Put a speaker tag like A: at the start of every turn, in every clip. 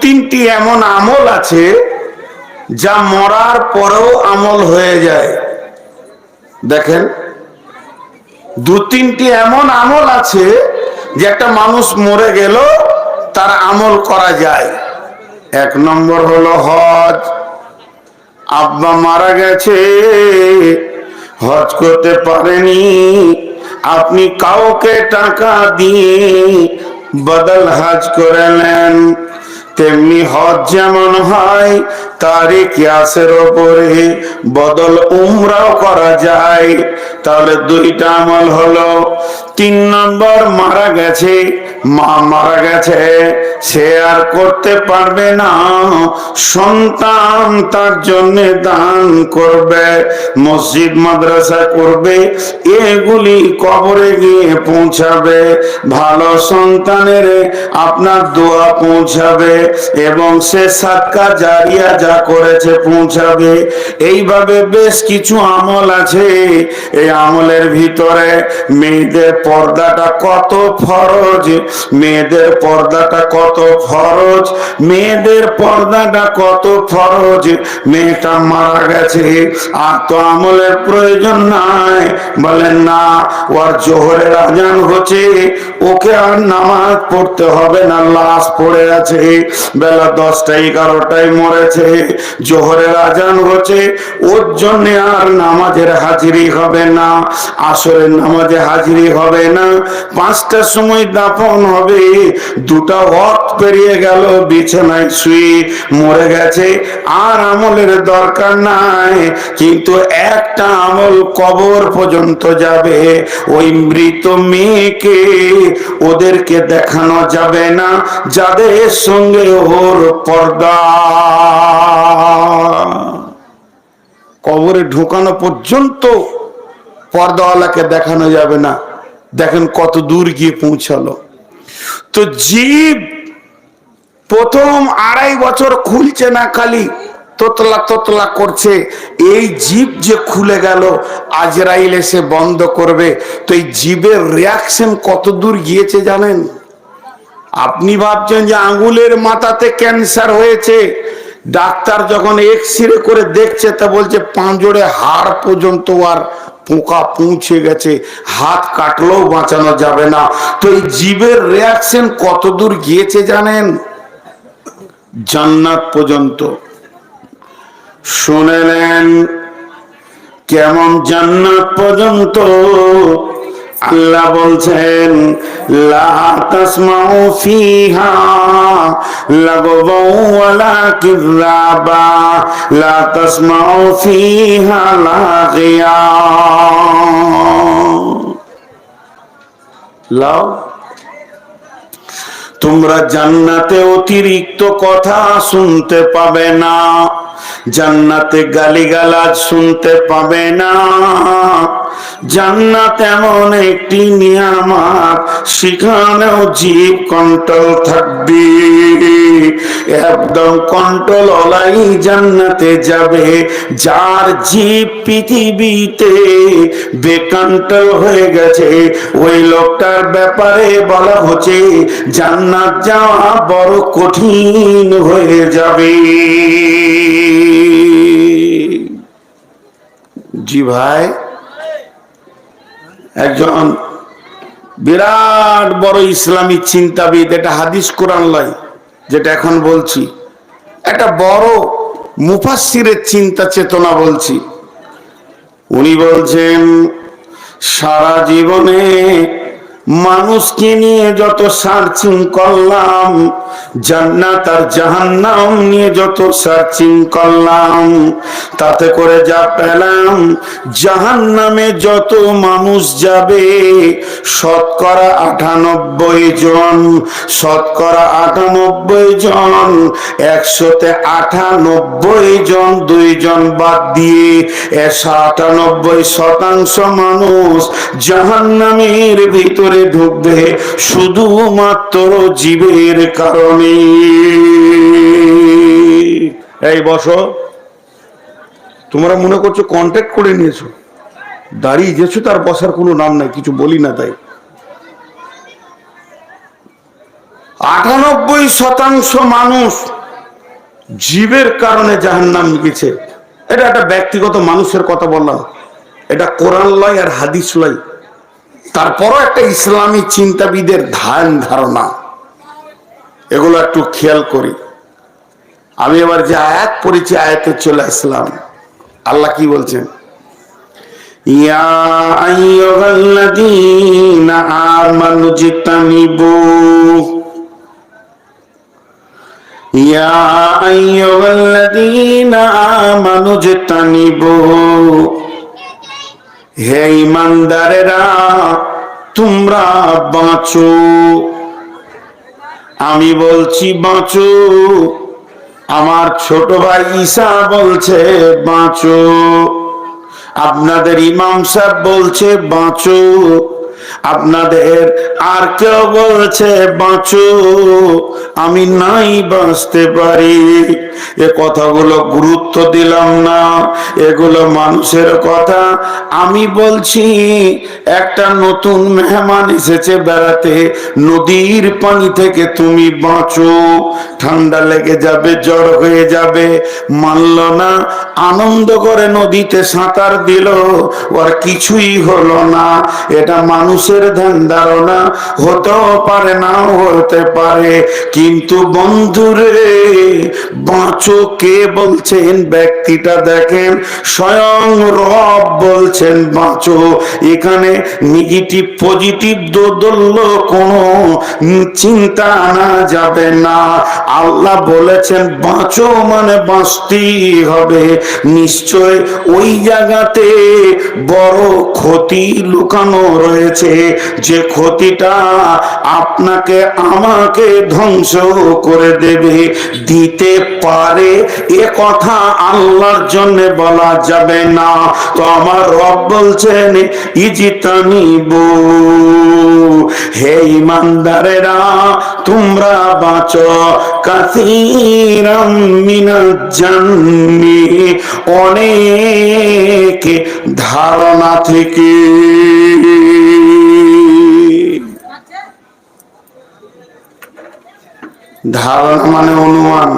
A: তিনটি এমন আমল আছে যা মরার পরেও আমল হয়ে যায়। দেখেন, দু তিনটি এমন আমল আছে যে একটা মানুষ মরে গেল, তার আমল করা যায়। এক নম্বর হলো হজ। আব্বা মারা গেছে, হজ করতে পারেনি। আপনি কাউকে টাকা দিয়ে বদল হজ করে নেন। তেমনি হজ যেমন হয়, তারই কিয়াসের ওপরে বদল উমরাও করা যায়। তাহলে দুইটা আমল হলো তিন নম্বর মারা গেছে। মা মারা গেছে, সে আর করতে পারবে না। সন্তান তার জন্য দান করবে, মসজিদ, মাদ্রাসা করবে, এগুলি কবরে গিয়ে পৌঁছাবে। ভালো সন্তানের আপনার দোয়া পৌঁছাবে এবং সে সাতকা জারিয়া যা করেছে পৌঁছাবে। এইভাবে বেশ কিছু আমল আছে। এই আমলের ভিতরে মেয়েদের পর্দাটা কত ফরজ? মেয়েদের পর্দাটা কত ফরজ? মেয়েদের পর্দাটা কত ফরজ? মেয়েটা মারা গেছে, আর তো আমলের প্রয়োজন নাই। বলেন না, ওর জোহরের আজান হচ্ছে, ওকে আর নামাজ পড়তে হবে না, লাশ পড়ে আছে। বেলা দশটা, এগারোটায় মরেছে, জোহরের আজান হচ্ছে, ওর জন্য আর নামাজের হাজিরি হবে না। আসরের নামাজে হাজিরি হবে না। পাঁচটার সময় দাপন হবে। দুটা ওয়াক্ত পেরিয়ে গেল, বিছানায় শুয়ে মরে গেছে। আর আমলের দরকার নাই, কিন্তু একটা আমল কবর পর্যন্ত যাবে। ওই মৃত মেয়েকে ওদেরকে দেখানো যাবে না, যাদের সঙ্গে ওর পর্দা। কবরে ঢোকানো পর্যন্ত পর্দাওয়ালাকে দেখানো যাবে না। দেখেন কত দূর গিয়ে পৌঁছালো। তো জীব প্রথম আড়াই বছর খুলছে না খালি, তোতলা তোতলা করছে। এই জীব যে খুলে গেল, আজরাইল এসে বন্ধ করবে। তো এই জীবের রিয়াকশন কত দূর গিয়েছে জানেন? আপনি ভাবছেন যে আঙ্গুলের মাথাতে ক্যান্সার হয়েছে। ডাক্তার যখন এক্স রে করে দেখছে, তা বলছে পাঁজরে হাড় পর্যন্ত আর পোকা পৌঁছে গেছে, হাত কাটলেও বাঁচানো যাবে না। তো এই জীবের রিয়াকশন কতদূর গিয়েছে জানেন? জান্নাত পর্যন্ত। শুনে নেন, কেমন জান্নাত পর্যন্ত? আল্লাহ বলছেন লাও। তোমরা জান্নাতে অতিরিক্ত কথা শুনতে পাবে না, জান্নাতে গালিগালাজ শুনতে পাবে না। জান্নাত এমন একটি নিয়ামত, সেখানেও জীব কন্ট্রোল থাকবে। একদম কন্ট্রোল ওলাই জান্নাতে যাবে, যার জীব পৃথিবীতে বেকন্ট্রোল হয়ে গেছে। ওই লোকটার ব্যাপারে বলা হচ্ছে, জান্নাত যাওয়া বড় কঠিন হয়ে যাবে। জি ভাই। একজন বিরাট বড় ইসলামী চিন্তাবিদ, এটা হাদিস কোরআন লাই, যেটা এখন বলছি। একটা বড় মুফাসিরের চিন্তা চেতনা বলছি। উনি বলছেন, সারা জীবনে মানুষকে নিয়ে যত সার্চিং করলাম, জান্নাত আর জাহান্নাম নিয়ে যত সার্চিং করলাম, তাতে করে যা পেলাম, জাহান্নামে যত মানুষ যাবে, শতকরা আটানব্বই জন, শতকরা আটানব্বই জন, একশোতে আটানব্বই জন, দুইজন বাদ দিয়ে একশো আটানব্বই শতাংশ মানুষ জাহান্নামের ভিতরে ঢুকবে শুধুমাত্র জীবের কারণে। এই বসো। তোমরা মনে করছ কন্ট্যাক্ট করে নিয়েছো। দাঁড়িয়ে গেছো, তার বসার কোনো নাম নাই, কিছু বলি না তাই। আটানব্বই শতাংশ মানুষ জীবের কারণে জাহান্নাম গেছে। এটা একটা ব্যক্তিগত মানুষের কথা বললাম। এটা কোরআন লয় আর হাদিস লয় তারপরও একটা ইসলামী চিন্তাবিদের ধ্যান ধারণা। এগুলো একটু খেয়াল করি। আমি এবার যে আয়াত পড়েছি, আয়াতে চলে আসলাম। আল্লাহ কি বলছেন? ইয়া আইয়ুহাল্লাযীনা আমানু জিতানিবু। হে ইমানদারেরা, তোমরা বাঁচো। আমি বলছি, বাঁচো। আমার ছোট ভাই ঈশা বলছে, বাঁচো। আপনাদের ইমাম সাহেব বলছে, বাঁচো। আপনাদের আর কেউ বলছে, বাঁচো, আমি নাই বাঁচতে পারি। এ কথাগুলো গুরুত্ব দিলাম না। এগুলো মানুষের কথা। আমি বলছি, একটা নতুন মেহমান এসেছে বেড়াতে, নদীর পানি থেকে তুমি বাঁচো। ঠান্ডা লেগে যাবে, জ্বর হয়ে যাবে। মানল না, আনন্দ করে নদীতে সাঁতার দিল। ওর কিছুই হলো না। এটা মানুষের ধ্যান ধারণা হতেও পারে না হতে পারে। কিন্তু বন্ধুরে, বাঁচো কে বলছেন? ব্যক্তিটা দেখেন, স্বয়ং রব বলছেন, বাঁচো। এখানে নেগেটিভ পজিটিভ দোদল্য কোনো চিন্তা আনা যাবে না। আল্লাহ বলেছেন, বাঁচো মানে বাঁচতেই হবে। নিশ্চয় ওই জায়গাতে বড় ক্ষতি লুকানো রয়েছে। যে ক্ষতিটা আপনাকে, আমাকে ধ্বংস করে দেবে, দিতে পারে, এ কথা আল্লাহর জন্য বলা যাবে না। তো আমার রব বলছেন, ইজিতানিব, হে ইমানদারেরা, তোমরা বাঁচো কাসিরাম মিনাজ জান্নি, অনেক ধারণা থেকে। ধারণা মানে অনুমান।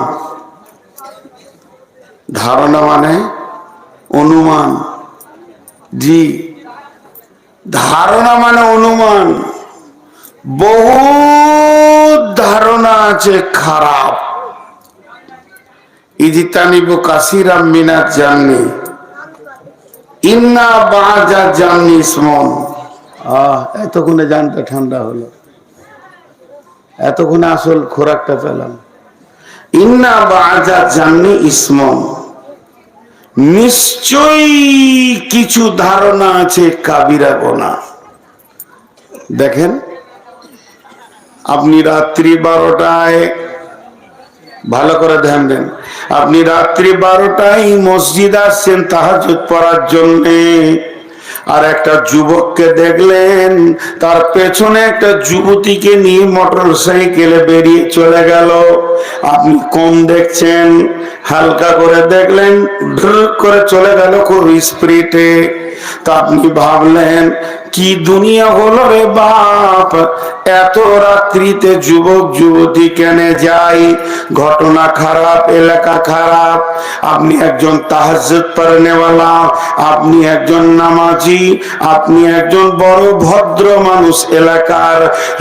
A: ধারণা মানে অনুমান। জি। ধারণা মানে অনুমান। বহু ধারণা আছে খারাপ। ইজিতানিব কাসিরাম মিনাত জাননি। ইন্না বাজা জাননি ইসমন। আহ এতক্ষণে জানটা ঠান্ডা হলো। এতক্ষণে আসল খোরাকটা পেলাম। ইন্না বাজা জাননি ইসমন। নিশ্চয়ই কিছু ধারণা আছে কাবিরা গোনা। দেখেন আপনি রাত্রি বারোটায়, ভালো করে ধ্যান দেন। আপনি রাত্রি বারোটায় মসজিদ আসছেন তাহাজুদ পড়ার জন্যে। আর একটা যুবককে দেখলেন, তার পেছনে একটা যুবতীকে নিয়ে মোটর সাইকেলে বেরিয়ে চলে গেল। আপনি কম দেখছেন? হালকা করে দেখলেন করে চলে গেল খুব স্পিরিটে তা আপনি ভাবলেন, কি দুনিয়া হলো রে বাপ? এত রাত্রিতে যুবক যুবতী কেনে যাই ঘটনা খারাপ, এলাকা খারাপ। আপনি একজন তাহাজ্জুদ পড়নেওয়ালা আপনি একজন নামাজি, আপনি একজন বড় ভদ্র মানুষ এলাকার।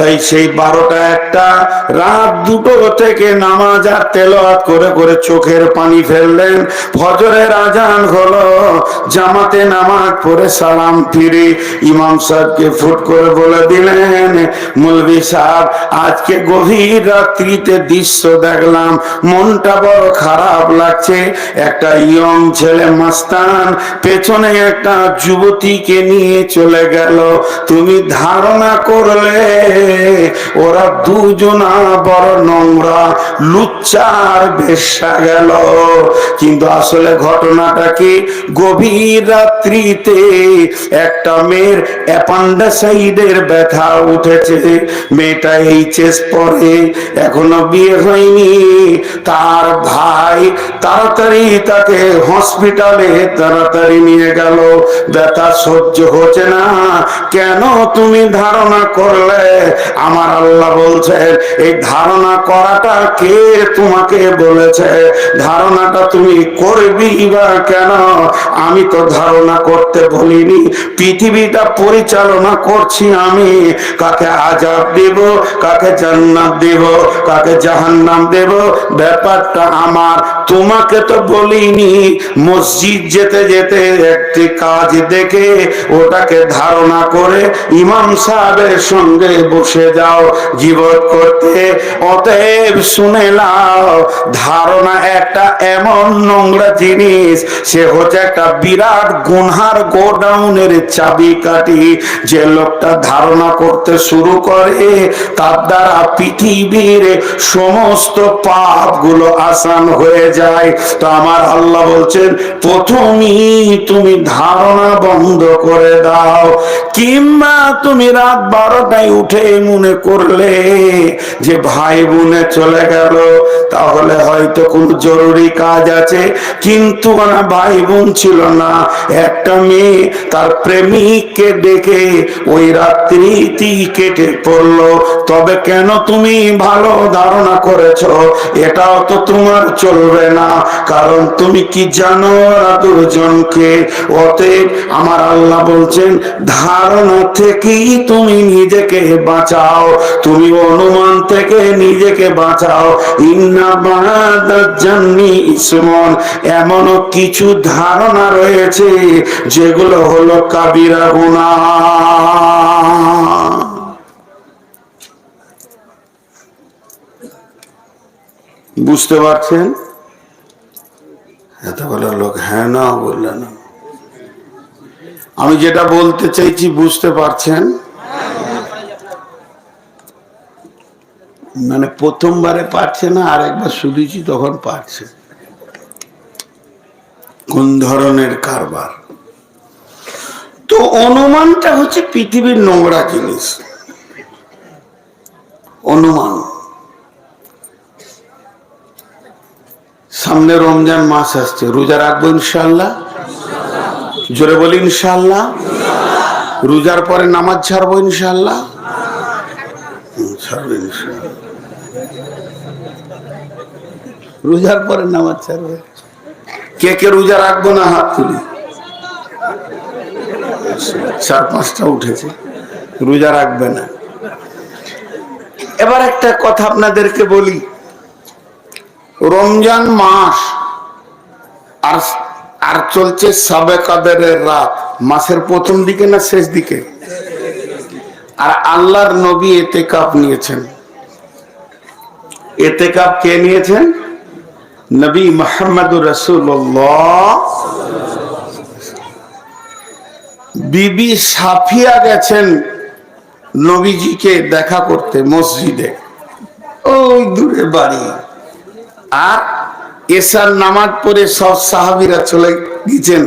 A: এই সেই বারোটা একটা রাত দুটো থেকে নামাজ আর তেলাওয়াত করে করে চোখের পানি ফেললেন। ফজরের আজান হলো, জামাতে নামাজ পড়ে সালাম ফিরে। ইমাম সাহেবকে ফুট করে বলে দিলেন মৌলভী সাহেব, আজকে গভীর রাত্রিতে দৃশ্য দেখলাম। মনটা বড় খারাপ লাগছে। একটা ইয়ং ছেলে মাস্তান পেছনে একটা যুবতীকে নিয়ে চলে গেল। তুমি ধারণা করলে ওরা দুজনা বড় নোংরা, লুচ্চার বেশা গেল। কিন্তু আসলে ঘটনাটা কি? গভীর রাত্রিতে একটা মেয়ের অ্যাপান্ডাসাইডের ব্যথা উঠেছে। মেয়েটা এইচএস পরে। এখনও বিয়ে হয়নি। তার ভাই তাড়াতাড়ি তাকে হসপিটালে তাড়াতাড়ি নিয়ে গেল। ব্যথা সহ্য হচ্ছে না। কেন তুমি ধারণা করলে? আমার আল্লাহ বলছেন এই ধারণা করাটা কে তোমাকে বলেছে? ধারণাটা তুমি করবি বা কেন? আমি তো ধারণা করতে বলিনি। পৃথিবীটা পরিচালনা করছি আমি। কাকে আজাব দেব, কাকে জান্নাত দেব, কাকে জাহান্নাম দেব, ব্যাপারটা আমার। তোমাকে তো বলিনি, মসজিদ যেতে যেতে একটি কাজ দেখে ওটাকে ধারণা করে ইমাম সাহেবের সঙ্গে বসে যাও জীবত করতে। অতএব শুনে নাও, ধারণা একটা এমন নোংরা জিনিস, সে হচ্ছে একটা বিরাট গুনহার গোডাউনের চাবি কাটি যে লোকটা ধারণা করতে শুরু করে তার দ্বারা পৃথিবীর সমস্ত পাপগুলো আসান হয়ে যায়। তো আমার আল্লাহ বলছেন, প্রথমই তুমি ধারণা বন্ধ করে দাও, কিংবা তুমি রাত বারোটায় উঠে মনে করলে যে ভাই বোনে চলে গেল, তাহলে হয়তো কোন জরুরি কাজ আছে। কিন্তু না ভাই বোন ছিল না। একটা মেয়ে তার প্রেমিককে ডেকে ওই রাত্রিটি কেটে পড়ল তবে কেন তুমি ভালো ধারণা করেছ? এটাও তো তোমার চলবে না। কারণ তুমি কি জানো ওরা দুজনকে? অতএব আমার আল্লাহ বলছেন, ধারণা থেকেই তুমি নিজেকে বাঁচাও। তুমি অনুমান থেকে নিজেকে বাঁচাও। ইন্না জান্নি ইসমন। এমনও কিছু ধারণা রয়েছে যেগুলো হলো কাবিরা গুণা বুঝতে পারছেন? এত বলে লোক হ্যাঁ না বললেন না। আমি যেটা বলতে চাইছি, বুঝতে পারছেন? মানে প্রথমবারে পারছে না আর একবার শুনেছি তখন পারছে। কোন ধরনের কারবার? তো অনুমানটা হচ্ছে পৃথিবীর নোংরা জিনিস। অনুমান। সামনে রমজান মাস আসছে, রোজা রাখব ইনশাল্লাহ জোরে বলি ইনশাল্লাহ রোজার পরে নামাজ ছাড়বো ইনশাল্লাহ রোজার পরে নামাজ ছাড়বে। কে কে রোজা রাখব না হাত তুলি? চার পাঁচটা উঠেছে, রোজা রাখবে না। এবার একটা কথা আপনাদেরকে বলি। রমজান মাস আর আর চলছে সাবে কাদেরের রাত। মাসের প্রথম দিকে না শেষ দিকে? আর আল্লাহর নবী এতে কাপ নিয়েছেন। এতে কাপ কে নিয়েছেন? নবী মোহাম্মদুর রসুল্লাহ বিবি সাফিয়া গেছেন নবীজিকে দেখা করতে মসজিদে। ওই দূরে বাড়ি। আর এসার নামাজ পড়ে সব সাহাবিরা চলে গেছেন।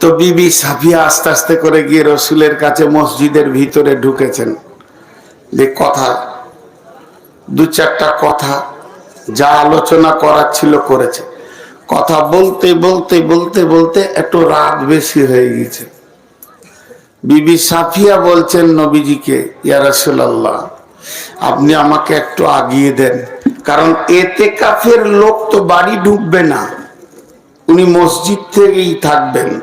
A: তো বিবি সাফিয়া আস্তে আস্তে করে গিয়ে রসুলের কাছে মসজিদের ভিতরে ঢুকেছেন। যে কথা, দু চারটা কথা যা আলোচনা করার ছিল করেছে। কথা বলতে বলতে বলতে বলতে একটু রাত বেশি হয়ে গেছে। বিবি সাফিয়া বলছেন, নবীজিকে, ইয়া রাসূলুল্লাহ, আপনি আমাকে একটু আগিয়ে দেন। কারণ এতে কাফের লোক তো বাড়ি ঢুকবে না। উনি মসজিদ থেকেই থাকবেন।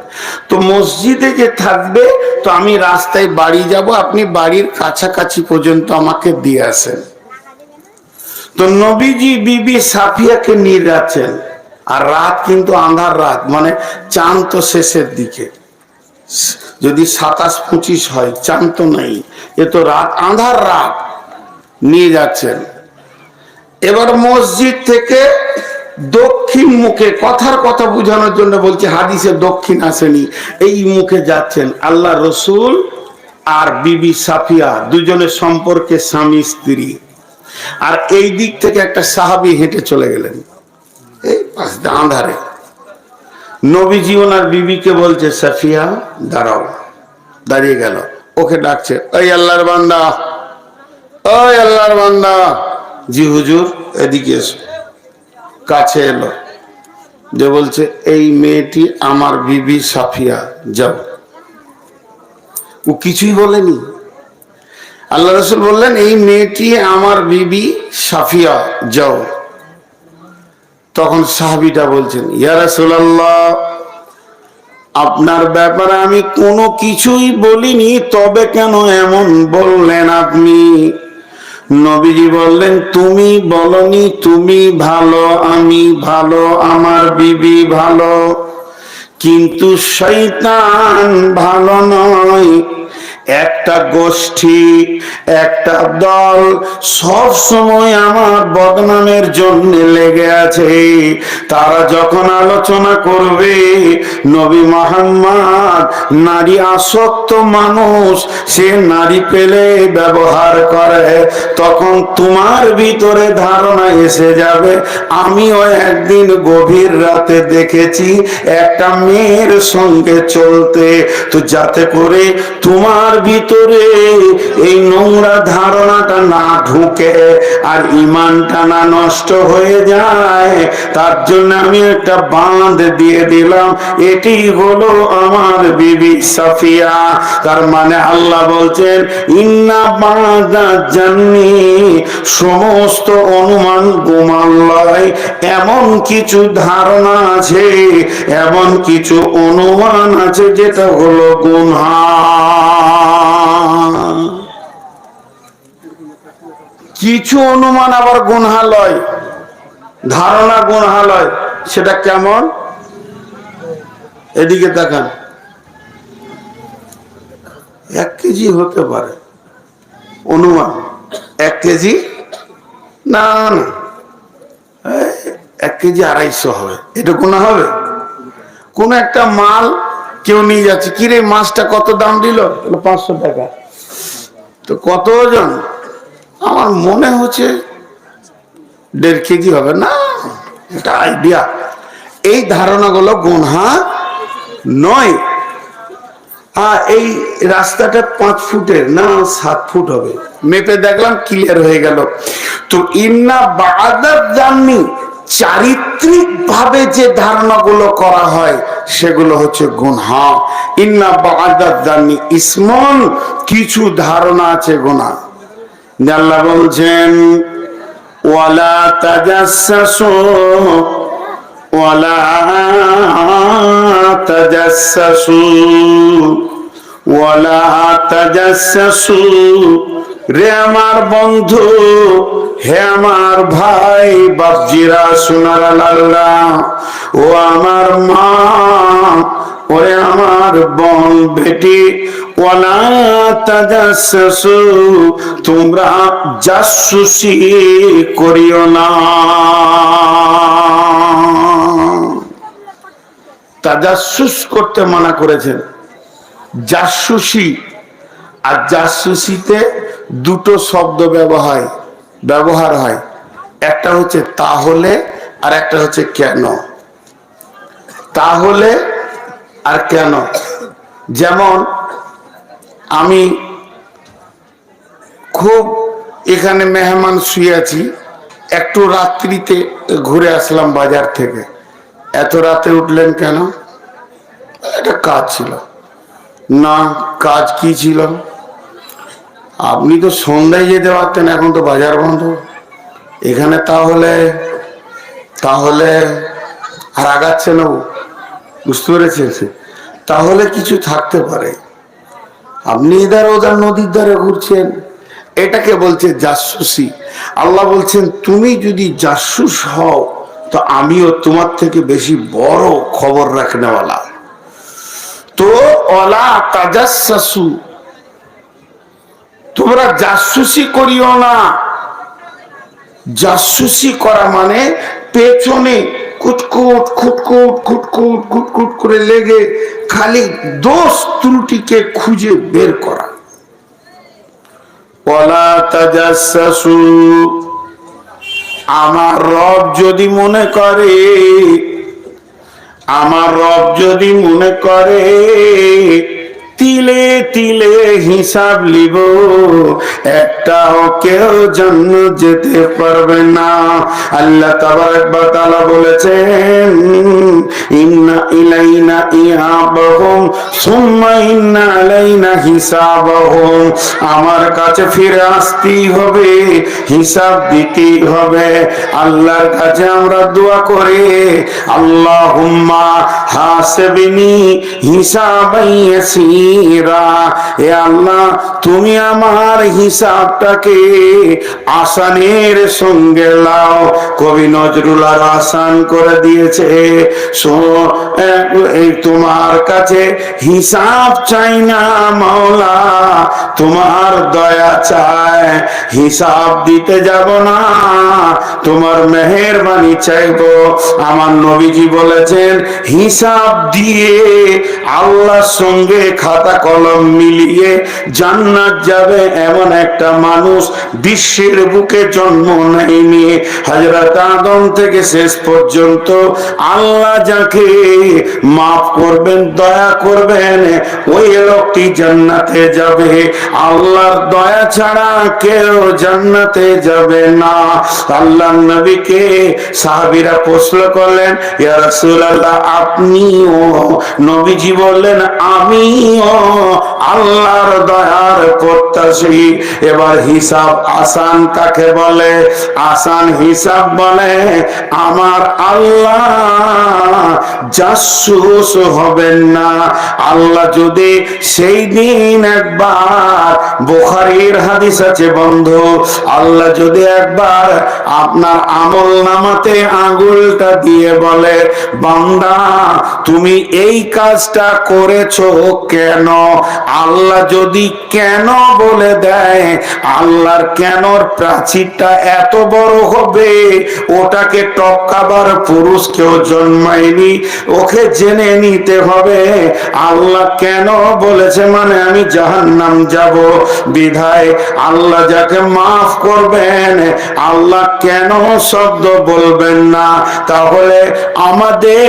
A: তো মসজিদে যে থাকবে, তো আমি রাস্তায় বাড়ি যাব, আপনি বাড়ির কাছাকাছি পর্যন্ত আমাকে দিয়ে আসেন। তো নবীজি বিবি সাফিয়াকে নিয়ে যাচ্ছেন। আর রাত কিন্তু আন্ধার রাত মানে চাঁদ তো শেষের দিকে। যদি সাতাশ পঁচিশ হয়, চাঁদ তো নেই। এ তো রাত, আন্ধার রাত। নিয়ে যাচ্ছেন। এবার মসজিদ থেকে দক্ষিণ মুখে কথার কথা বোঝানোর জন্য বলছে, হাদিসে দক্ষিণ আসেনি, এই মুখে যাচ্ছেন আল্লাহ রসুল আর বিবি সাফিয়া, দুজনের সম্পর্কে স্বামী স্ত্রী। আর এই দিক থেকে একটা সাহাবি হেঁটে চলে গেলেন। এই পাশ দিয়ে আন্ধারে। নবীজি ওনার বিবিকে বলছে, সাফিয়া, দাঁড়াও। দাঁড়িয়ে গেল। ওকে ডাকছে, ওই আল্লাহর বান্দা, ওই আল্লাহর বান্দা। জি, হুজুর, এদিকে কাছে এলো। যে বলছে, এই মেয়েটি আমার বিবি সাফিয়া, যাও। ও কিছুই বলেনি। আল্লাহ রসুল বললেন, এই মেয়েটি আমার বিবি সাফিয়া, যাও। তখন সাহাবিটা বলছেন, ইয়া রাসূলুল্লাহ, আপনার ব্যাপারে আমি কোনো কিছুই বলিনি, তবে কেন এমন বললেন আপনি? নবীজি বললেন, তুমি বলনি, তুমি ভালো, আমি ভালো, আমার বিবি ভালো। কিন্তু শৈতান ভালো নয় একটা গোষ্ঠী, একটা দল সব সময় আমার বদনামের জন্য লেগে আছে। তারা যখন আলোচনা করবে, নবী মোহাম্মদ নারী আসক্ত মানুষ, সে নারী পেলে ব্যবহার করে। তখন তোমার ভিতরে ধারণা এসে যাবে। আমিও একদিন গভীর রাতে দেখেছি একটা মেয়ের সঙ্গে চলতে। তো যাতে করে তোমার ভিতরে এই নোংরা ধারণাটা না ঢুকে আর ইমানটা না নষ্ট হয়ে যায়, তার জন্য আমি একটা বাঁধ দিয়ে দিলাম। এটি হলো আমার বিবি সাফিয়া। তার মানে আল্লাহ বলছেন, ইন্না বাঁধা জান্নি, সমস্ত অনুমান গোমাল্লায় এমন কিছু ধারণা আছে, এমন কিছু অনুমান আছে যেটা হলো গুনহা। কিছু অনুমান আবার গুনহালয় ধারণা গুনহালয় সেটা কেমন? এদিকে দেখান এক কেজি হতে পারে। অনুমান, এক কেজি? না এক কেজি আড়াইশো হবে। এটা কোনো হবে। কোন একটা মাল কেউ নিয়ে যাচ্ছে। কিরে মাছটা কত দাম দিল? পাঁচশো টাকা। তো কত ওজন? আমার মনে হচ্ছে দেড় কেজি হবে না। এটা আইডিয়া এই ধারণাগুলো গুনহা নয়। হ্যাঁ এই রাস্তাটা পাঁচ ফুটের না সাত ফুট হবে। মেপে দেখলাম ক্লিয়ার হয়ে গেল। তো ইন্না বাদার জাননি চারিত্রিক ভাবে যে ধারণাগুলো করা হয়, সেগুলো হচ্ছে গুনহা। ইন্না বাদাত ইসমন, কিছু ধারণা আছে গুনা আল্লাহ বলছেন, ওয়ালা তাজাসসু ওয়ালা তাজাসসু ওয়ালা তাজাসসু রে আমার বন্ধু হে আমার ভাই, বাপজিরা, সোনার লাল্লা ও আমার মা, ওরে আমার বোন, বেটি তোমরা জাসুসি করিও না। তাজাসুস করতে মানা করেছেন। জাসুসি, আর জাসুসিতে দুটো শব্দ ব্যবহার ব্যবহার হয়। একটা হচ্ছে তাহলে, আর একটা হচ্ছে কেন? তাহলে আর কেন? যেমন, আমি খুব এখানে মেহমান শুয়ে আছি, একটু রাত্রিতে ঘুরে আসলাম বাজার থেকে। এত রাতে উঠলেন কেন? একটা কাজ ছিল। না, কাজ কি ছিল? আপনি তো সন্ধ্যায় যেতে পারতেন, এখন তো বাজার বন্ধ। এখানে তাহলে তাহলে আর আগাচ্ছে না বুঝতে পেরেছেন? তাহলে কিছু থাকতে পারে। আপনি ইধার ওধার, নদীর ধারে ঘুরছেন। এটাকে বলছে? জাসুসি। আল্লাহ বলছেন, তুমি যদি জাসুস হও, তো আমিও তোমার থেকে বেশি বড় খবর রাখনেওয়ালা। তো অলা তাজাসু তোমরা জাসুসি করিও না। জাসুসি করা মানে পেছনে কুটকুট খুটকুট খুটকুট খুটকুট করে লেগে খালি দোষ ত্রুটিকে খুঁজে বের করা। আমার রব যদি মনে করে আমার রব যদি মনে করে তিলে তিলে হিসাব লিব। একটাও কেউ জন্ম যেতে পারবে না। আল্লাহ তাবারক তাআলা বলেছেন, ইন্না ইলাইনা ইয়াবাহুম সুম্মা ইন্না আলাইনা হিসাবাহুম। আমার কাছে ফিরে আসতেই হবে, হিসাব দিতেই হবে। আল্লাহর কাছে আমরা দোয়া করে করি আল্লাহুম্মা হাসিবনি হিসাবান ইয়াসীরা এ আল্লাহ, তুমি আমার হিসাবটাকে আসানের সঙ্গে লাও কবি নজরুল আর আসান করে দিয়েছে তোমার কাছে হিসাব চাই না মাওলা, তোমার দয়া চায় হিসাব দিতে যাব না, তোমার মেহেরবানি চাইব। আমার নবীজি বলেছেন, হিসাব দিয়ে আল্লাহর সঙ্গে খাতা কলম মিলিয়ে জান্নাত যাবে এমন একটা মানুষ বিশ্বের বুকে জন্ম নেয়নি। হযরত আদম থেকে শেষ পর্যন্ত আল্লাহ যাকে মাফ করবেন, দয়া করবেন, ওই লোকটি জান্নাতে যাবে। আল্লাহর দয়া ছাড়া কেউ জান্নাতে যাবে না। আল্লাহ নবীকে সাহাবীরা প্রশ্ন করলেন, ইয়া রাসূলুল্লাহ, আপনিও নবীজি বললেন, আমিও আল্লাহর দয়ার প্রত্যাশী। এবার হিসাব আসান কাকে বলে? আসান হিসাব বলে, আমার আল্লাহ হবেন না। আল্লাহ যদি সেই দিন একবার বোখারির হাদিস আছে বন্ধু, আল্লাহ যদি একবার আপনার আমল নামাতে আঙুলটা দিয়ে বলে, বান্দা, তুমি এই কাজটা করেছ কেন? আল্লাহ যদি কেন বলে দেয়, আল্লাহর কেনর প্রাচীরটা এত বড় হবে? ওটাকে টপকাবার পুরুষ কেউ জন্মায়নি। ওকে জেনে নিতে হবে, আল্লাহ কেন বলেছে মানে আমি জাহান্নাম যাব? বিধায় আল্লাহ যাকে মাফ করবেন, আল্লাহ কেন শব্দ বলবেন না? তাহলে আমাদের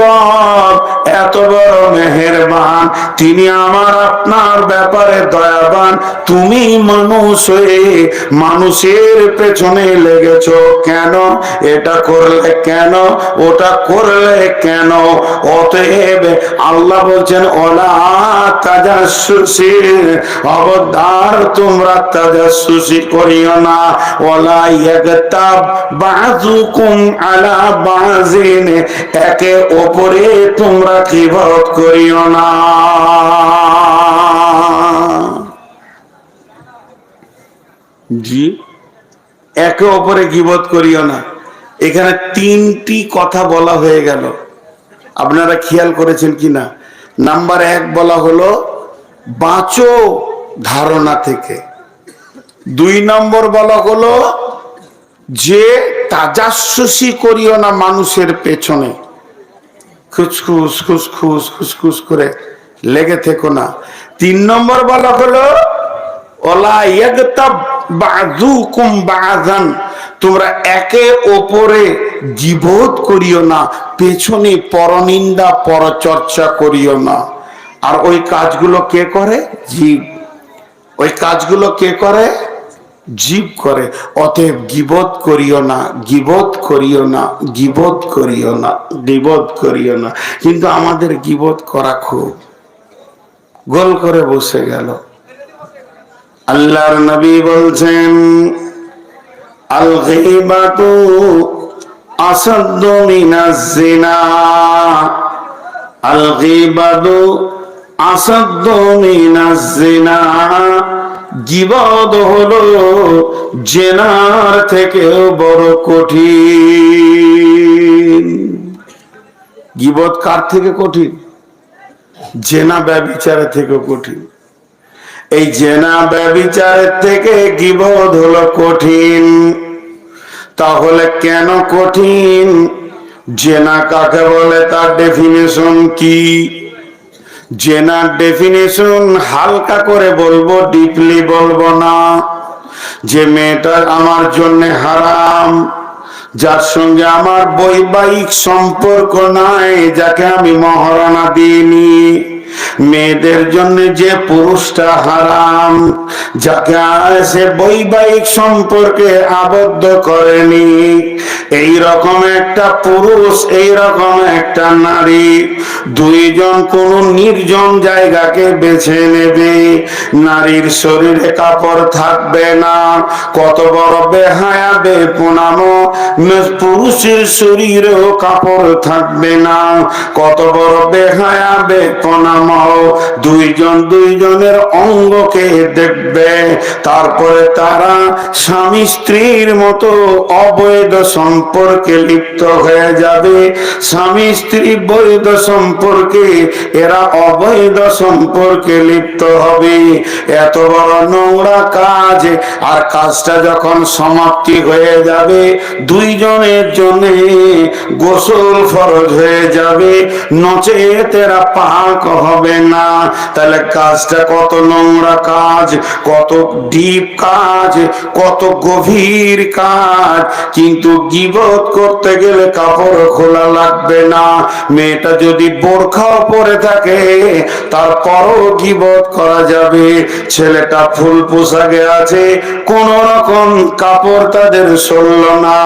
A: রব এত বড় মেহেরবান, তিনি আমার আপনার ব্যাপারে দয়াবান। তুমি মানুষ হয়ে মানুষের পেছনে লেগেছ কেন? এটা করলে কেন? ওটা করলে কেন? অতএব আল্লাহ বলছেন, ওলা অবদার তোমরা তাজাসুসি করিও না। ওলা ইয়াগতাব বাযুকুম আলা বাযিন, একে অপরে তোমরা কিবত করিও না। জি, একে অপরে গিবত করিও না। এখানে তিনটি কথা বলা হয়ে গেল। আপনারা খেয়াল করেছেন কিনা? নাম্বার এক বলা হলো, বাঁচো ধারণা থেকে। দুই নম্বর বলা হলো, যে তাজাসুসি করিও না মানুষের পেছনে। খুসখুস খুসখুস খুসখুস করে লেগে থেকো না। তিন নম্বর বলা হলো, ওলা তোমরা একে অপরে জীবত করিও না, পেছনে পরনিন্দা, পরচর্চা করিও না। আর ওই কাজগুলো কে করে? জীব। ওই কাজগুলো কে করে? জীব করে। অতএব গিবত করিও না, গিবত করিও না, গিবত করিও না, গিবত করিও না। কিন্তু আমাদের গিবত করা খুব গোল করে বসে গেল। আল্লাহর নবী বলছেন আল গীবাতু আসাদ্দু মিনাজ জিনা। আল গীবাতু আসাদ্দু মিনাজ জিনা। গিবদ হলো জেনার থেকেও বড় কঠিন। গিবদ কার থেকে কঠিন? জেনা ব্যবিচারের থেকে কঠিন। এই জেনা ব্যবিচারের থেকে গিবদ হলো কঠিন। তাহলে কেন কঠিন? জেনা কাকে বলে? তার ডেফিনেশন কি? জেনার ডেফিনেশন হালকা করে বলব ডিপলি বলব না। যে মেয়েটা আমার জন্য হারাম যার সঙ্গে আমার বৈবাহিক সম্পর্ক নাই যাকে আমি মহারণা দিইনি। মেয়েদের জন্য যে পুরুষটা হারাম, যাকে সে বৈবাহিক সম্পর্কে আবদ্ধ করেনি, এই রকম একটা পুরুষ, এই রকম একটা নারী, দুইজন কোন নির্জন জায়গাকে বেছে নেবে। নারীর শরীরে কাপড় থাকবে না, কত বড় বেহায়া, বেপনামো পুরুষের শরীরেও কাপড় থাকবে না, কত বড় বেহায়া বেপনামো দুইজন দুইজনের অঙ্গকে দেখবে। তারপরে তারা স্বামী স্ত্রীর মতো অবৈধ সম্পর্কে লিপ্ত হয়ে যাবে। স্বামী স্ত্রী বৈধ সম্পর্কে, এরা অবৈধ সম্পর্কে লিপ্ত হবে। এত বড় নোংরা কাজ, আর কাজটা যখন সমাপ্তি হয়ে যাবে, দুইজনের জন্য গোসল ফরজ হয়ে যাবে। নচে তেরা পাক হবে না। তাহলে কাজটা কত নোংরা কাজ, কত ডিপ কাজ, কত গভীর কাজ। কিন্তু গিবত করতে গেলে কাপড় খোলা লাগবে না। মেয়েটা যদি বোরখাও পরে থাকে, তারপরও গিবত করা যাবে। ছেলেটা ফুল পোশাকে আছে, কোন রকম কাপড় তাদের সরল না।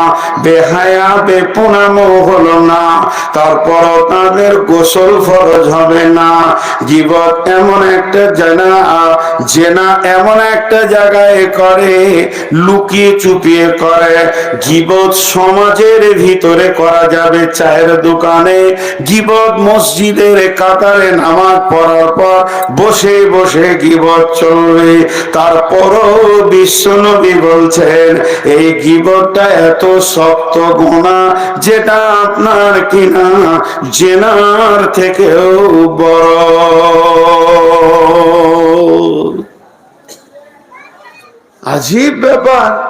A: বেহায়া বেপুনামো হলো না। তারপরও তাদের গোসল ফরজ হবে না। গিবত এমন একটা জানা জেনা এমন একটা জায়গায় করে, লুকিয়ে চুপিয়ে করে। গিবত সমাজের ভিতরে করা যাবে চায়ের দোকানে। গিবত মসজিদের কাতারে নামাজ পড়ার পর বসে বসে গিবত চলবে। তারপরও বিশ্বনবী বলছেন, এই গিবতটা এত শক্ত গোনা যেটা আপনার কিনা। জেনার থেকেও বড় আজীব ব্যাপার।